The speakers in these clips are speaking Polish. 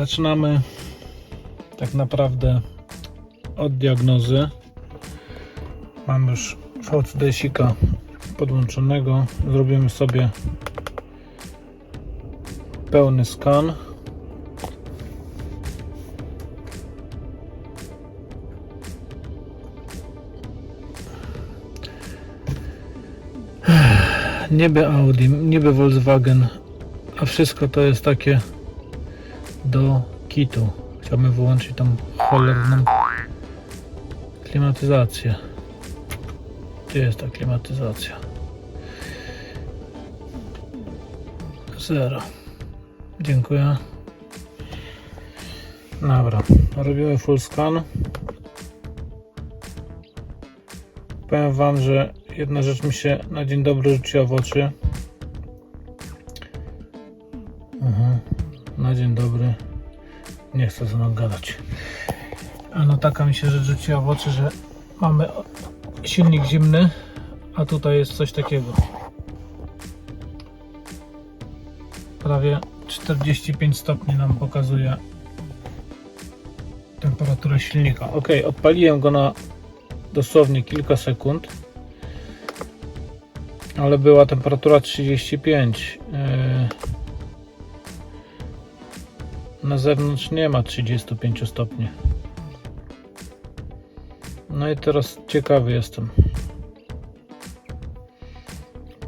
Zaczynamy tak naprawdę od diagnozy. Mam już VCD-sika podłączonego. Zrobimy sobie pełny skan. Niby Audi, niby Volkswagen, a wszystko to jest takie do kitu. Chciałbym wyłączyć tą cholerną klimatyzację. Gdzie jest ta klimatyzacja? Zero. Dziękuję. Dobra, robimy full scan. Powiem Wam, że jedna rzecz mi się na dzień dobry rzuciła w oczy. Nie chcę ze mną gadać. No taka mi się rzecz rzuciła w oczy, że mamy silnik zimny, a tutaj jest coś takiego. Prawie 45 stopni nam pokazuje temperaturę silnika. Ok, odpaliłem go na dosłownie kilka sekund, ale była temperatura 35. Yy, Na zewnątrz nie ma 35 stopni. No i teraz ciekawy jestem.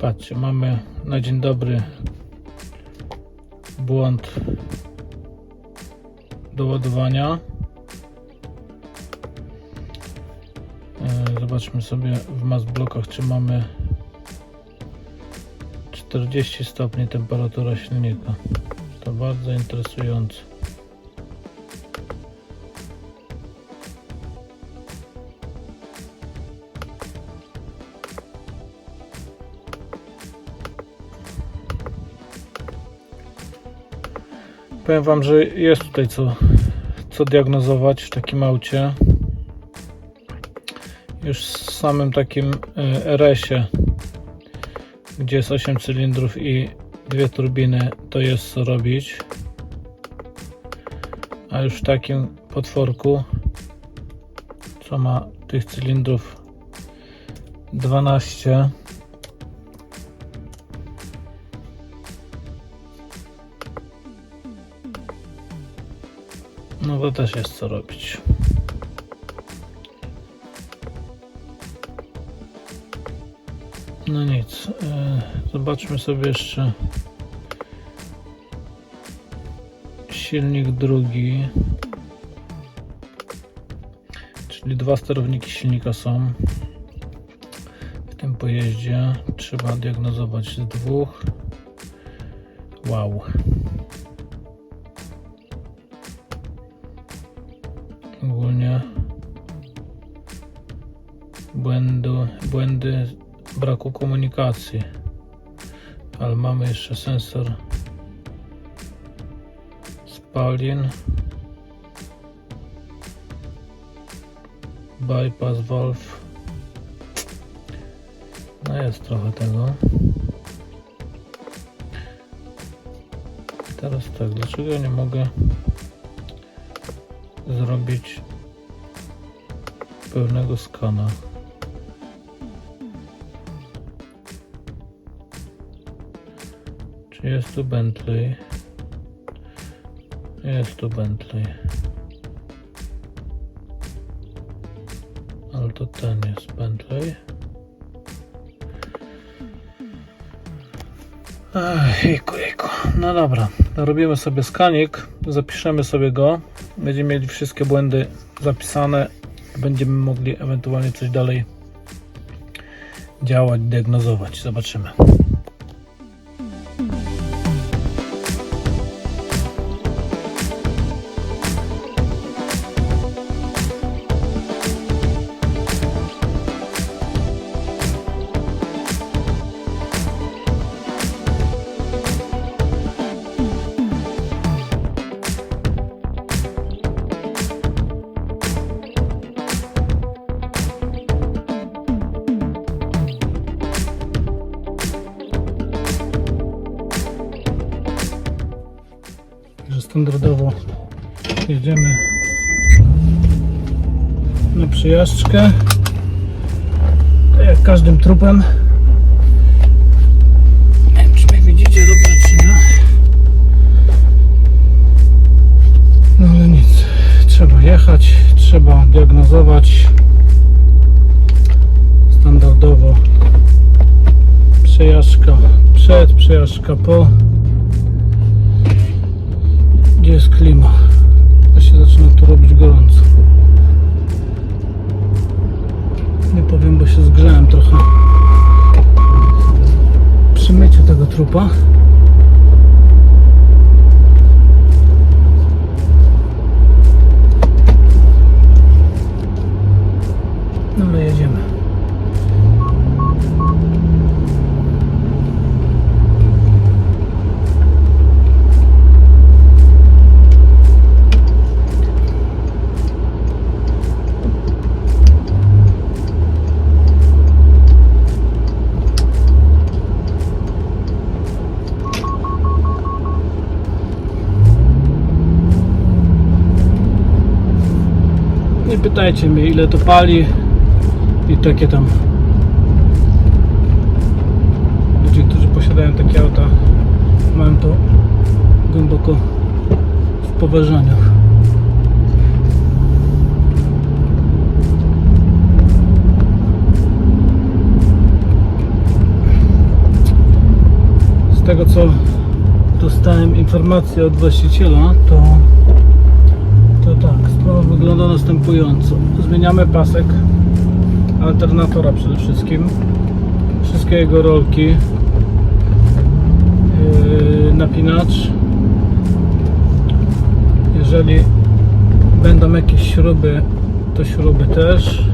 Patrzcie, mamy na dzień dobry błąd do ładowania. E, Zobaczmy sobie w mass blokach, czy mamy 40 stopni temperatura silnika. To bardzo interesujące. Powiem Wam, że jest tutaj co, co diagnozować w takim aucie. Już w samym takim e, RS-ie, gdzie jest 8 cylindrów i dwie turbiny, to jest co robić. A już w takim potworku, co ma tych cylindrów 12, no to też jest co robić. No nic, e, zobaczmy sobie jeszcze silnik drugi, czyli dwa sterowniki silnika są w tym pojeździe. Trzeba diagnozować z dwóch. Wow. Ogólnie błędu, błędy braku komunikacji. Ale mamy jeszcze sensor spalin. Bypass valve. No jest trochę tego. Teraz tak, dlaczego nie mogę zrobić pełnego skana? Czy jest tu Bentley? Jest tu Bentley. Ale to ten jest Bentley. Ech, jejku, jejku. No dobra, robimy sobie skanik, zapiszemy sobie go. Będziemy mieli wszystkie błędy zapisane. Będziemy mogli ewentualnie coś dalej działać, diagnozować. Zobaczymy. Standardowo Jedziemy na przyjażdżkę. Tak jak każdym trupem. Nie wiem, czy widzicie dobrze, czy nie. No ale nic. Trzeba jechać, trzeba diagnozować standardowo przejażdżka przed, przejażdżka po. Gdzie jest klima? To się zaczyna tu robić gorąco. Nie powiem, bo się zgrzałem trochę przy myciu tego trupa. No ale jedziemy. Nie pytajcie mnie ile to pali i takie tam ludzie, którzy posiadają takie auta mają to głęboko w poważaniach. Z tego co dostałem informację od właściciela, to Zmieniamy pasek alternatora przede wszystkim. Wszystkie jego rolki. Yy, napinacz. Jeżeli będą jakieś śruby, to śruby też.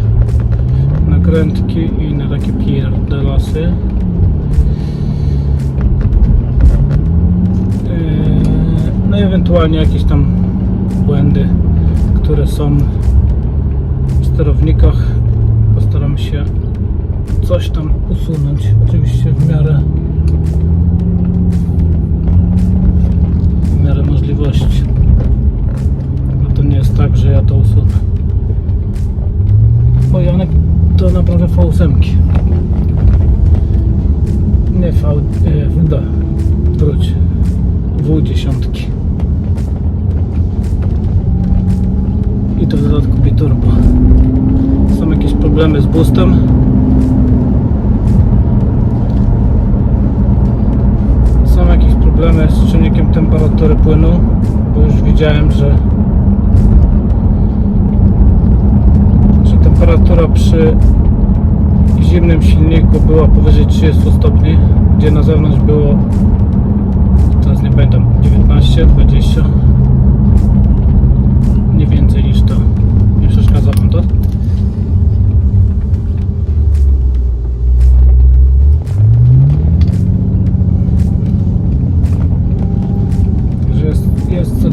Nakrętki i inne takie pierdelasy. Yy, No i ewentualnie jakieś tam błędy, które są sterownikach. Postaram się coś tam usunąć. Oczywiście w miarę w miarę możliwości. Bo to nie jest tak, że ja to usunę. Bo Janek to naprawia V8. Nie V, problemy z boostem. Są jakieś problemy z czynnikiem temperatury płynu, bo już widziałem, że że temperatura przy zimnym silniku była powyżej 30 stopni, gdzie na zewnątrz było teraz nie pamiętam 19, 20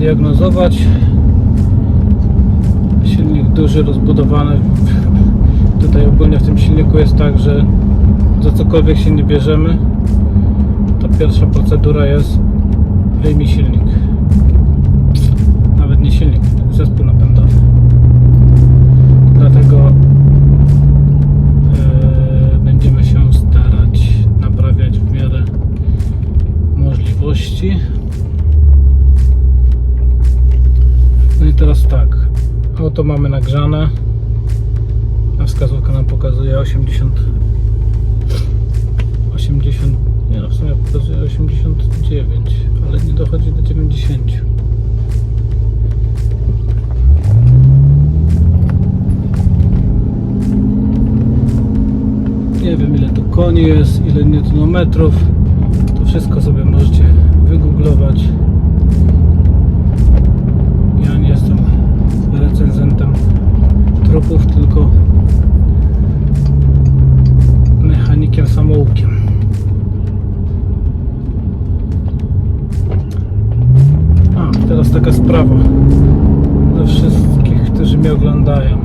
jest co diagnozować. Silnik duży, rozbudowany. Tutaj ogólnie w tym silniku jest tak, że za cokolwiek się nie bierzemy, to pierwsza procedura jest wyjmij silnik nawet nie silnik, zespół napędowy. Dlatego e, będziemy się starać naprawiać w miarę możliwości. No i teraz tak, auto mamy nagrzane, a wskazówka nam pokazuje 80 80 nie no w sumie pokazuje 89 ale nie dochodzi do 90 Nie wiem ile to koni jest, ile newtonometrów. To wszystko sobie możecie samoukiem. A, teraz taka sprawa dla wszystkich, którzy mnie oglądają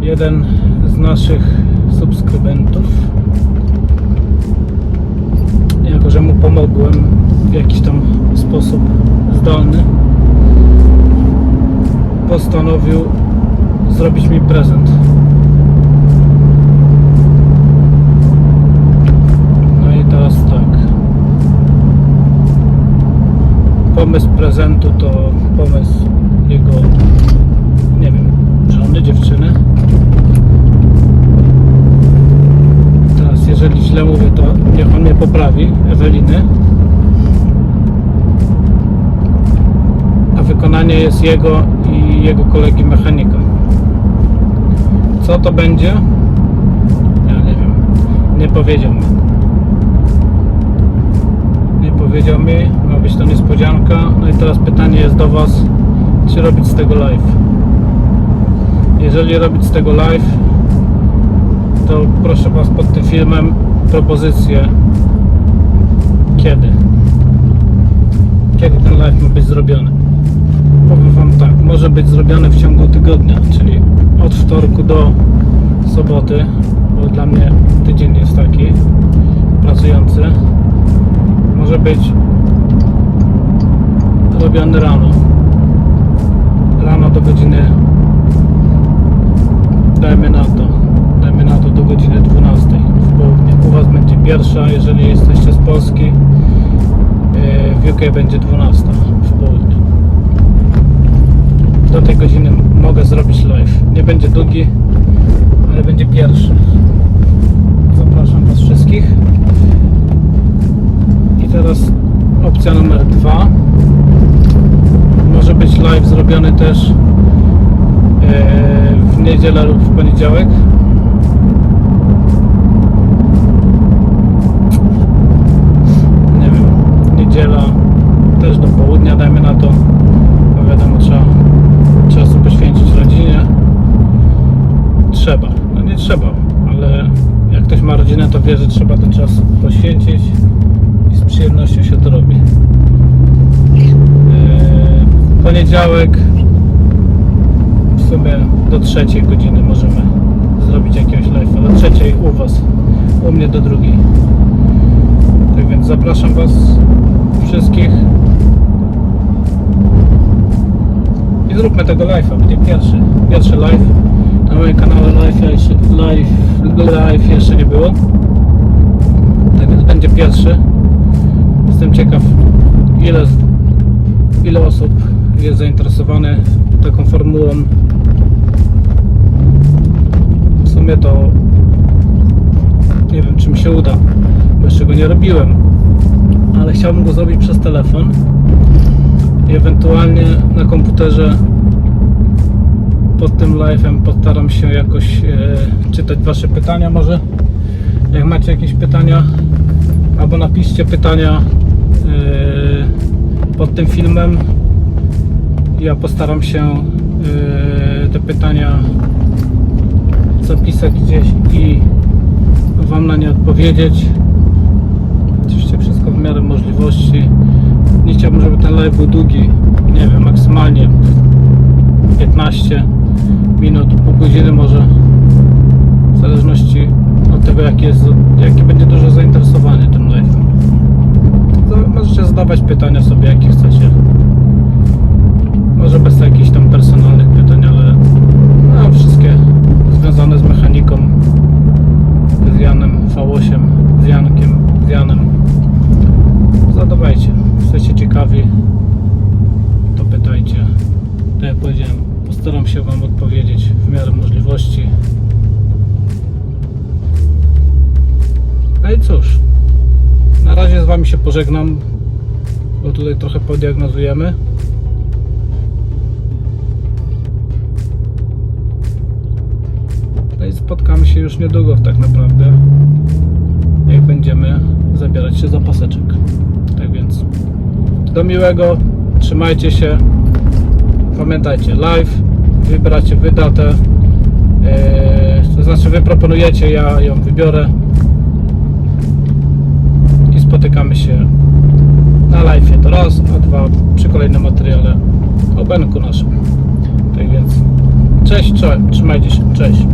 jeden z naszych subskrybentów. Jako, że mu pomogłem w jakiś tam sposób zdolny, postanowił zrobić mi prezent. No i teraz tak. Pomysł prezentu to pomysł jego, nie wiem, żony, dziewczyny. Teraz, jeżeli źle mówię, to niech on mnie poprawi, Eweliny. A wykonanie jest jego i jego kolegi mechanika. Co to będzie? Ja nie wiem. Nie powiedział mi. Nie powiedział mi. Być to niespodzianka. No i teraz pytanie jest do Was, czy robić z tego live. Jeżeli robić z tego live, to proszę Was pod tym filmem propozycję kiedy. Kiedy ten live ma być zrobiony. Powiem Wam tak, może być zrobiony w ciągu tygodnia, czyli od wtorku do soboty, bo dla mnie tydzień jest taki pracujący. Może być robiony rano. Rano do godziny dajmy na to, dajmy na to do godziny 12 w południe. U Was będzie pierwsza, jeżeli jesteście z Polski. Yy, W UK będzie 12 w południe. Do tej godziny mogę zrobić live. Nie będzie długi, ale będzie pierwszy. Zapraszam Was wszystkich. I teraz opcja numer dwa. Live zrobiony też e, w niedzielę lub w poniedziałek. Nie wiem, niedziela też do południa, dajmy na to. Bo wiadomo, trzeba czasu poświęcić rodzinie. Trzeba. No nie trzeba, ale jak ktoś ma rodzinę, to wie, że trzeba ten czas poświęcić i z przyjemnością się to robi. Poniedziałek w sumie do trzeciej godziny możemy zrobić jakiegoś live'a. Do trzeciej u Was, u mnie do drugiej. Tak więc zapraszam Was wszystkich i zróbmy tego live'a, będzie pierwszy, pierwszy live. Na moim kanale live jeszcze, live, live jeszcze nie było. Tak więc będzie pierwszy. Jestem ciekaw ile, ile osób jest zainteresowane taką formułą. W sumie to nie wiem czy mi się uda, bo jeszcze go nie robiłem. Ale chciałbym go zrobić przez telefon i ewentualnie na komputerze pod tym live'em postaram się jakoś e, czytać Wasze pytania może jak macie jakieś pytania albo napiszcie pytania e, pod tym filmem ja postaram się e, te pytania zapisać gdzieś i Wam na nie odpowiedzieć. Oczywiście wszystko w miarę możliwości. Nie chciałbym, żeby ten live był długi. Nie wiem, maksymalnie 15 minut, pół godziny może. W zależności od tego jakie, jest, jakie będzie duże zainteresowanie tym live możecie zadawać pytania sobie jakie chcecie może bez jakichś tam personalnych pytań, ale no, wszystkie związane z mechaniką z Janem V8 z Jankiem, z Janem. Zadawajcie. Jesteście ciekawi to pytajcie. Tak jak powiedziałem postaram się Wam odpowiedzieć w miarę możliwości. No i cóż na razie z Wami się pożegnam bo tutaj trochę podiagnozujemy już niedługo tak naprawdę jak będziemy zabierać się za paseczek. Tak więc do miłego trzymajcie się pamiętajcie live wybracie wy datę yy, to znaczy wy proponujecie ja ją wybiorę i spotykamy się na live to raz, a dwa przy kolejnym materiale o Benku naszym. Tak więc cześć, cześć trzymajcie się, cześć